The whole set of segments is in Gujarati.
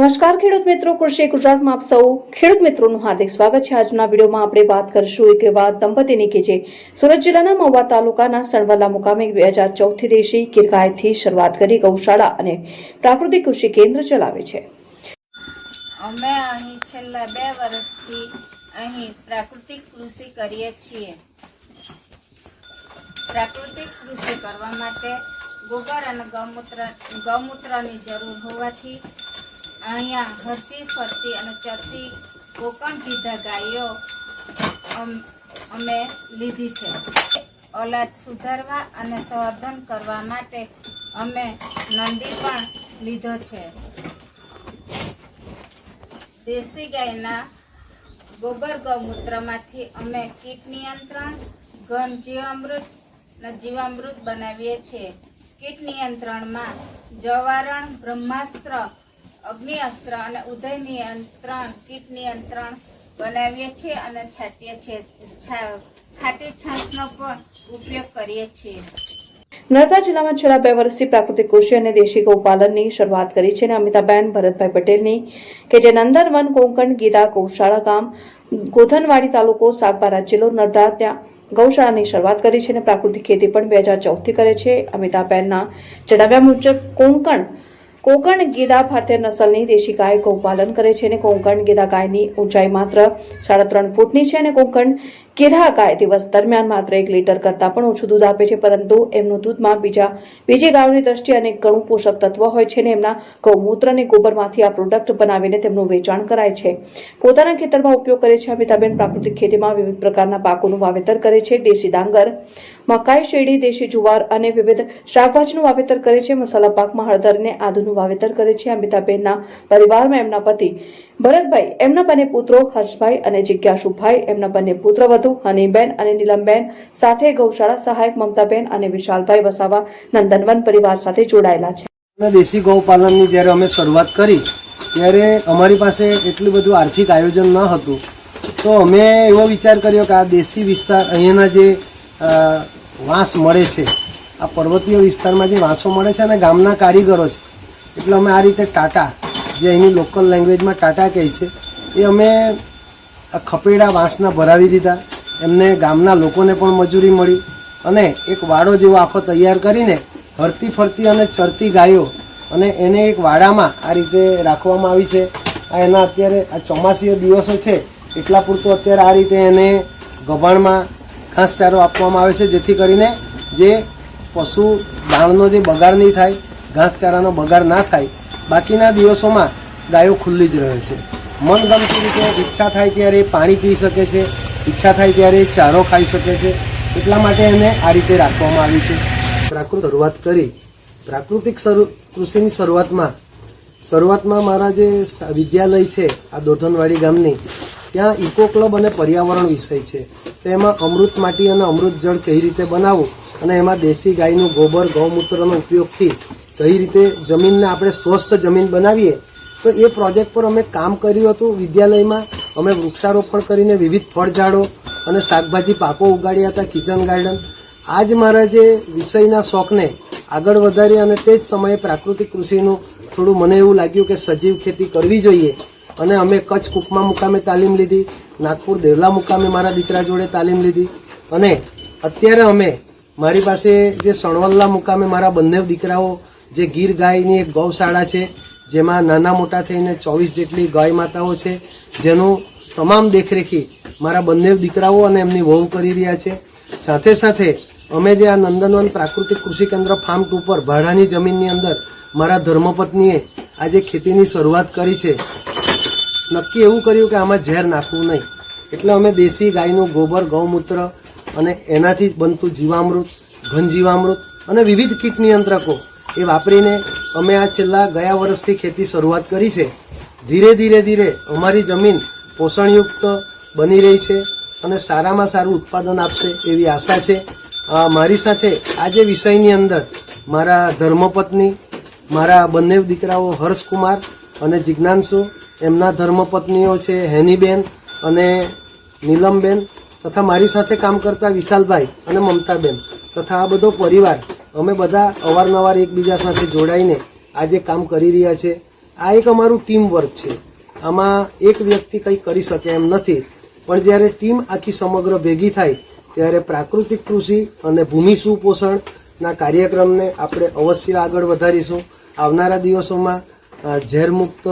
નમસ્કાર, ખેડૂત મિત્રો. કૃષિ, ગુજરાતમાં આપ સૌ ખેડૂત મિત્રોનું હાર્દિક સ્વાગત છે. આજના વિડીયોમાં આપણે વાત કરીશું એક એવા દંપતીની કે જે સુરત જિલ્લાના મહુવા તાલુકાના સણવલ્લા મુકામે બે હજાર ચૌદથી દેશી ગીરગાયથી શરૂઆત કરી ગૌશાળા અને પ્રાકૃતિક કૃષિ કેન્દ્ર ચલાવે છે. અમે અહીં છેલ્લા બે વર્ષથી અહીં પ્રાકૃતિક કૃષિ કરીએ છીએ. પ્રાકૃતિક કૃષિ કરવા માટે ગોબર અને ગૌમૂત્ર, ગૌમૂત્રની જરૂર હોવાથી અહીંયા હરતી ફરતી અને ચરતી કોકણ કીધા ગાયો અમે લીધી છે. ઓલાદ સુધારવા અને સંવર્ધન કરવા માટે અમે નંદી પણ લીધો છે. દેશી ગાયના ગોબર ગૌમૂત્રમાંથી અમે કીટ નિયંત્રણ, ઘન જીવામૃત જીવામૃત બનાવીએ છીએ. કીટ નિયંત્રણમાં જવારણ, બ્રહ્માસ્ત્ર અગ્નિ અને ઉદય નિયંત્રણ, કીટ નિયંત્રણ બનાવીએ છીએ અને છાંટીએ છીએ. ખાટી છાંટનો પણ ઉપયોગ કરીએ છીએ. નર્મદા જિલ્લામાં છેલ્લા બે વર્ષથી પ્રાકૃતિક કૃષિ અને દેશી ગૌપાલનની શરૂઆત કરી છે અને અમિતાબેન ભરતભાઈ પટેલની, કે જે નંદનવન કોંકણ ગીરા ગૌશાળા ગામ, ગોધનવાડી તાલુકો સાગબારા જિલ્લો નર્મદા ત્યાં ગૌશાળાની શરૂઆત કરી છે અને પ્રાકૃતિક ખેતી પણ બે હજાર ચૌદથી કરે છે. અમિતાબેનના જણાવ્યા મુજબ, કોંકણ કોંકણ ગીદા ભારતીય નસલની દેશી ગાય ગૌપાલન કરે છે અને કોંકણ ગીદા ગાયની ઊંચાઈ માત્ર સાડા ત્રણ ફૂટની છે અને કોંકણ ગીધા ગાય દિવસ દરમિયાન માત્ર એક લીટર કરતાં પણ ઓછું દૂધ આપે છે, પરંતુ એમનું દૂધમાં બીજા, બીજી ગાયોની દ્રષ્ટિએ અનેક ઘણું પોષક તત્વ હોય છે અને એમના ગૌમૂત્ર અને ગોબરમાંથી આ પ્રોડક્ટ બનાવીને તેમનું વેચાણ કરાય છે. પોતાના ખેતરમાં ઉપયોગ કરે છે અમિતાબેન પ્રાકૃતિક ખેતીમાં વિવિધ પ્રકારના પાકોનું વાવેતર કરે છે. દેશી ડાંગર મકાઈ શેરડી, દેશી જુવાર અને વિવિધ શાકભાજીનું વાવેતર કરે છે. મસાલા પાકમાં હળદરને આદુનું વાવેતર કરે છે. અમિતાબેનના પરિવારમાં એમના પતિ ભરતભાઈ, એમના બંને પુત્રો હર્ષભાઈ અને જિજ્ઞાસુભાઈ, એમના બંને પુત્રવધુ હનીબેન અને નીલમબેન સાથે ગૌશાળા સહાયક મમતાબેન અને વિશાલભાઈ વસાવા નંદનવન પરિવાર સાથે જોડાયેલા છે. દેશી ગૌપાલનની જ્યારે અમે શરૂઆત કરી, ત્યારે અમારી પાસે એટલું બધું આર્થિક આયોજન ન હતું. તો અમે એવો વિચાર કર્યો કે આ દેશી વિસ્તાર અહીંયાના જે વાંસ મળે છે. આ પર્વતીય વિસ્તારમાં જે વાંસો મળે છે અને ગામના કારીગરો છે. એટલે અમે આ રીતે ટાટા, જે અહીંની લોકલ લેંગ્વેજમાં ટાટા કહે છે, એ અમે આ ખપેડા વાંસના ભરાવી દીધા. એમને ગામના લોકોને પણ મજૂરી મળી અને એક વાડો જેવો આખો તૈયાર કરીને હરતી ફરતી અને ચરતી ગાયો અને એને એક વાડામાં આ રીતે રાખવામાં આવી છે. આ એના અત્યારે આ ચોમાસીય દિવસો છે. એટલા પૂરતું અત્યારે આ રીતે એને ગભાણમાં ઘાસચારો આપવામાં આવે છે, જેથી કરીને જે પશુ દાણનો જે બગાડ નહીં થાય ઘાસચારાનો બગાડ ના થાય, બાકીના દિવસોમાં ગાયો ખુલ્લી જ રહે છે. મનગમતી રીતે ઈચ્છા થાય ત્યારે પાણી પી શકે છે, ઈચ્છા થાય ત્યારે ચારો ખાઈ શકે છે, એટલા માટે એને આ રીતે રાખવામાં આવી છે. પ્રાકૃત શરૂઆત કરી, પ્રાકૃતિક કૃષિની શરૂઆતમાં શરૂઆતમાં મારા જે વિદ્યાલય છે, આ દોધનવાડી ગામની ત્યાં ઇકો ક્લબ અને પર્યાવરણ વિષય છે. તો એમાં અમૃત માટી અને અમૃત જળ કઈ રીતે બનાવવું અને એમાં દેશી ગાયનું ગોબર, ગૌમૂત્રનો ઉપયોગથી કઈ રીતે જમીનને આપણે સ્વસ્થ જમીન બનાવીએ? તો એ પ્રોજેક્ટ પર અમે કામ કર્યું હતું. વિદ્યાલયમાં અમે વૃક્ષારોપણ કરીને વિવિધ ફળઝાડો અને શાકભાજી પાકો ઉગાડ્યા હતા, કિચન ગાર્ડન. આ જ મારા જે વિષયના શોખને આગળ વધારી અને તે જ સમયે પ્રાકૃતિક કૃષિનું થોડું મને એવું લાગ્યું કે સજીવ ખેતી કરવી જોઈએ. અને અમે કચ્છ કુકમા મુકામે તાલીમ લીધી, નાગપુર દેવલા મુકામે મારા દીકરા જોડે તાલીમ લીધી. અને અત્યારે અમે મારી પાસે જે સણવલ્લા મુકામે મારા બંને દીકરાઓ, જે ગીર ગાયની એક ગૌશાળા છે, જેમાં નાના મોટા થઈને ચોવીસ જેટલી ગાય માતાઓ છે, જેનું તમામ દેખરેખી મારા બંને દીકરાઓ અને એમની વહુ કરી રહ્યા છે. સાથે સાથે અમે જે આ નંદનવન પ્રાકૃતિક કૃષિ કેન્દ્ર ફાર્મ ટુ પર ભાડાની જમીનની અંદર મારા ધર્મપત્નીએ આજે ખેતીની શરૂઆત કરી છે. નક્કી એવું કર્યું કે આમાં ઝેર નાખવું નહીં. એટલે અમે દેશી ગાયનું ગોબર, ગૌમૂત્ર અને એનાથી બનતું જીવામૃત ઘન જીવામૃત અને વિવિધ કીટ નિયંત્રકો એ વાપરીને અમે આ છેલ્લા ગયા વર્ષથી ખેતી શરૂઆત કરી છે. ધીરે ધીરે ધીરે અમારી જમીન પોષણયુક્ત બની રહી છે અને સારામાં સારું ઉત્પાદન આપશે એવી આશા છે. મારી સાથે આ જે વિષયની અંદર મારા ધર્મપત્ની, મારા બંને દીકરાઓ હર્ષકુમાર અને જિજ્ઞાંશુ એમના ધર્મપત્નીઓ છે, હેનીબેન અને નીલમબેન તથા મારી સાથે કામ કરતા વિશાલભાઈ અને મમતાબેન તથા આ બધો પરિવાર અમે બધા અવારનવાર એકબીજા સાથે જોડાઈને આજે કામ કરી રહ્યા છે. આ એક અમારું ટીમ વર્ક છે. આમાં એક વ્યક્તિ કંઈ કરી શકે એમ નથી, પણ જ્યારે ટીમ આખી સમગ્ર ભેગી થાય, ત્યારે પ્રાકૃતિક કૃષિ અને ભૂમિ સુપોષણના કાર્યક્રમને આપણે અવશ્ય આગળ વધારીશું. આવનારા દિવસોમાં ઝેરમુક્ત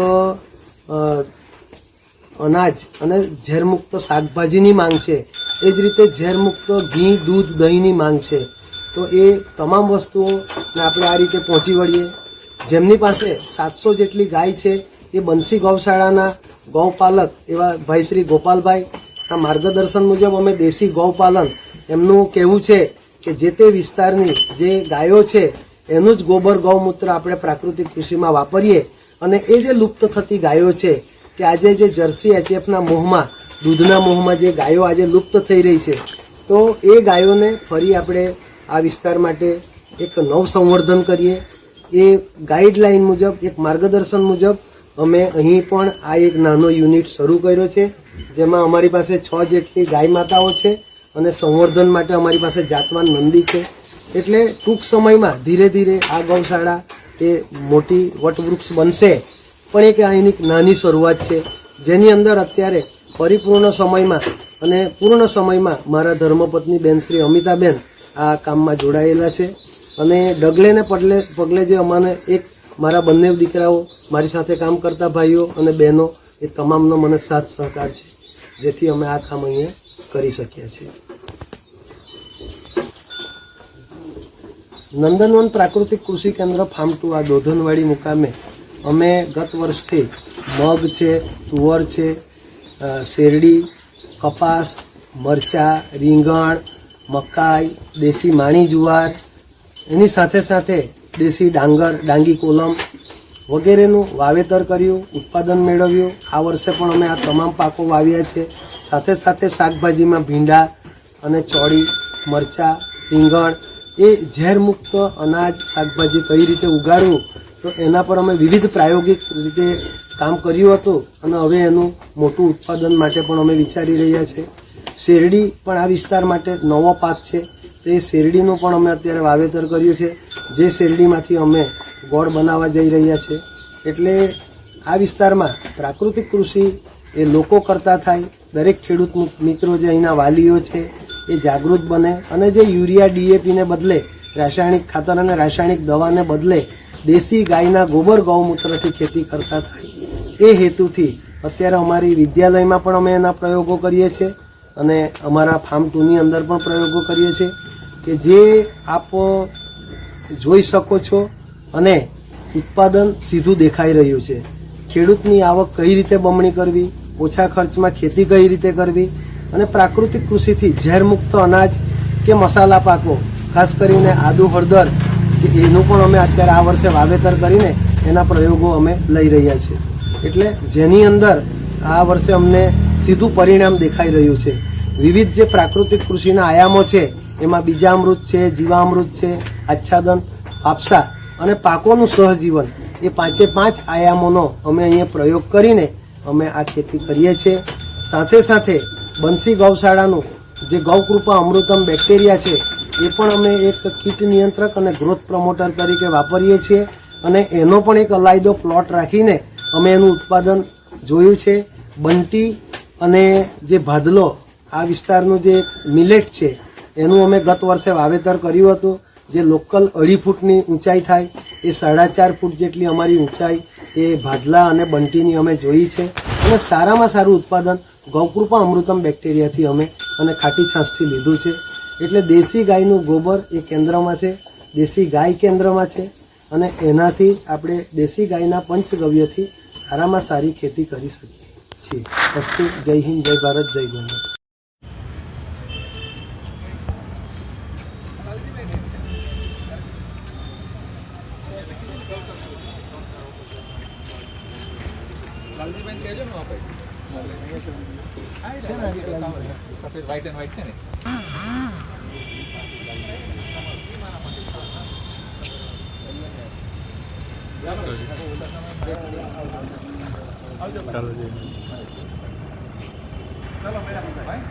અનાજ અને ઝેરમુક્ત શાકભાજીની માંગ છે. એ જ રીતે ઝેરમુક્ત ઘી, દૂધ, દહીંની માંગ છે. તો એ તમામ વસ્તુઓને આપણે આ રીતે પહોંચી વળીએ. જેમની પાસે સાતસો જેટલી ગાય છે, એ બંસી ગૌશાળાના ગૌપાલક એવા ભાઈ શ્રી ગોપાલભાઈ આ માર્ગદર્શન મુજબ અમે દેશી ગૌપાલન એમનું કહેવું છે કે જે તે વિસ્તારની જે ગાયો છે, એનું જ ગોબર ગૌમૂત્ર આપણે પ્રાકૃતિક કૃષિમાં વાપરીએ. અને એ જે લુપ્ત થતી ગાયો છે કે આજે જે જર્સી એચએફના મોહમાં દૂધના મોહમાં જે ગાયો આજે લુપ્ત થઈ રહી છે, તો એ ગાયોને ફરી આપણે આ વિસ્તાર માટે એક નવ સંવર્ધન કરીએ. એ ગાઈડલાઈન મુજબ, એક માર્ગદર્શન મુજબ, અમે અહીં પણ આ એક નાનો યુનિટ શરૂ કર્યો છે, જેમાં અમારી પાસે છ જેટલી ગાય માતાઓ છે અને સંવર્ધન માટે અમારી પાસે જાતવાન નંદી છે. એટલે ટૂંક સમયમાં ધીરે ધીરે આ ગૌશાળા એ મોટી વટવૃક્ષ બનશે. પણ એક એક નાની શરૂઆત છે. જેની અંદર અત્યારે પરિપૂર્ણ સમયમાં અને પૂર્ણ સમયમાં મારા ધર્મપત્ની બેન શ્રી અમિતાબેન આ કામમાં જોડાયેલા છે. અને ડગલે ને પગલે પગલે જે અમાને એક મારા બંને દીકરાઓ મારી સાથે કામ કરતા ભાઈઓ અને બહેનો, એ તમામનો મને સાથ સહકાર છે. જેથી અમે આ કામ અહીંયા કરી શક્યા છીએ. નંદનવન પ્રાકૃતિક કૃષિ કેન્દ્ર ફાર્મ ટુ આ દોધનવાડી મુકામે અમે ગત વર્ષથી મગ છે, તુવર છે શેરડી, કપાસ, મરચા, રીંગણ, મકાઈ, દેશી માણી જુવાર, એની સાથે સાથે દેશી ડાંગર, ડાંગી કોલમ વગેરેનું વાવેતર કર્યું, ઉત્પાદન મેળવ્યું. આ વર્ષે પણ અમે આ તમામ પાકો વાવ્યા છે. સાથે સાથે શાકભાજીમાં ભીંડા અને ચોળી, મરચાં, રીંગણ એ ઝેરમુક્ત અનાજ શાકભાજી કઈ રીતે ઉગાડવું, તો એના પર અમે વિવિધ પ્રાયોગિક રીતે કામ કર્યું હતું અને હવે એનું મોટું ઉત્પાદન માટે પણ અમે વિચારી રહ્યા છે. શેરડી પણ આ વિસ્તાર માટે નવો પાક છે. તે શેરડીનું પણ અમે અત્યારે વાવેતર કર્યું છે. જે શેરડીમાંથી અમે ગોળ બનાવવા જઈ રહ્યા છે. એટલે આ વિસ્તારમાં પ્રાકૃતિક કૃષિ એ લોકો કરતા થાય. દરેક ખેડૂત મિત્રો જે અહીંના વાલીઓ છે એ જાગૃત બને અને જે યુરિયા ડીએપીને બદલે રાસાયણિક ખાતર અને રાસાયણિક દવાને બદલે દેશી ગાયના ગોબર ગૌમૂત્રથી ખેતી કરતા થાય એ હેતુથી અત્યારે અમારી વિદ્યાલયમાં પણ અમે એના પ્રયોગો કરીએ છીએ અને અમારા ફાર્મ ટુની અંદર પણ પ્રયોગો કરીએ છીએ કે જે આપ જોઈ શકો છો અને ઉત્પાદન સીધું દેખાઈ રહ્યું છે. ખેડૂતની આવક કઈ રીતે બમણી કરવી? ઓછા ખર્ચમાં ખેતી કઈ રીતે કરવી? અને પ્રાકૃતિક કૃષિથી ઝેરમુક્ત અનાજ કે મસાલા પાકો, ખાસ કરીને આદુ હળદર એનું પણ અમે અત્યારે આ વર્ષે વાવેતર કરીને એના પ્રયોગો અમે લઈ રહ્યા છીએ. એટલે જેની અંદર આ વર્ષે અમને સીધું પરિણામ દેખાઈ રહ્યું છે. વિવિધ જે પ્રાકૃતિક કૃષિના આયામો છે, એમાં બીજામૃત છે, જીવામૃત છે, આચ્છાદન, આપસા અને પાકોનું સહજીવન, એ પાંચે પાંચ આયામોનો અમે અહીંયા પ્રયોગ કરીને અમે આ ખેતી કરીએ છીએ. સાથે સાથે બંસી ગૌશાળાનું જે ગૌકૃપા અમૃતમ બેક્ટેરિયા છે, એ પણ અમે એક કીટ નિયંત્રક અને ગ્રોથ પ્રમોટર તરીકે વાપરીએ છીએ અને એનો પણ એક અલાયદો પ્લોટ રાખીને અમે એનું ઉત્પાદન જોયું છે. બંટી અને જે ભાદલો, આ વિસ્તારનું જે મિલેટ છે, એનું અમે ગત વર્ષે વાવેતર કર્યું હતું. જે લોકલ અઢી ફૂટની ઊંચાઈ થાય, એ સાડા ચાર ફૂટ જેટલી અમારી ઊંચાઈ, એ ભાદલા અને બંટીની અમે જોઈ છે. અને સારામાં સારું ઉત્પાદન ગૌકૃપા અમૃતમ બેક્ટેરિયાથી અમે અને ખાટી છાશથી લીધું છે. એટલે દેશી ગાયનું ગોબર એ કેન્દ્રમાં છે, દેશી ગાય કેન્દ્રમાં છે અને એનાથી આપણે દેશી ગાયના પંચગવ્યથી સારામાં સારી ખેતી કરી શકીએ છીએ. અસ્તુ, જય હિન્દ, જય ભારત, જય ગોંડલ લાલજીભાઈ કહેજો ને આપણે સફેદ વ્હાઈટ એન્ડ વ્હાઈટ છે ને. ચાલો મેડમ. ભાઈ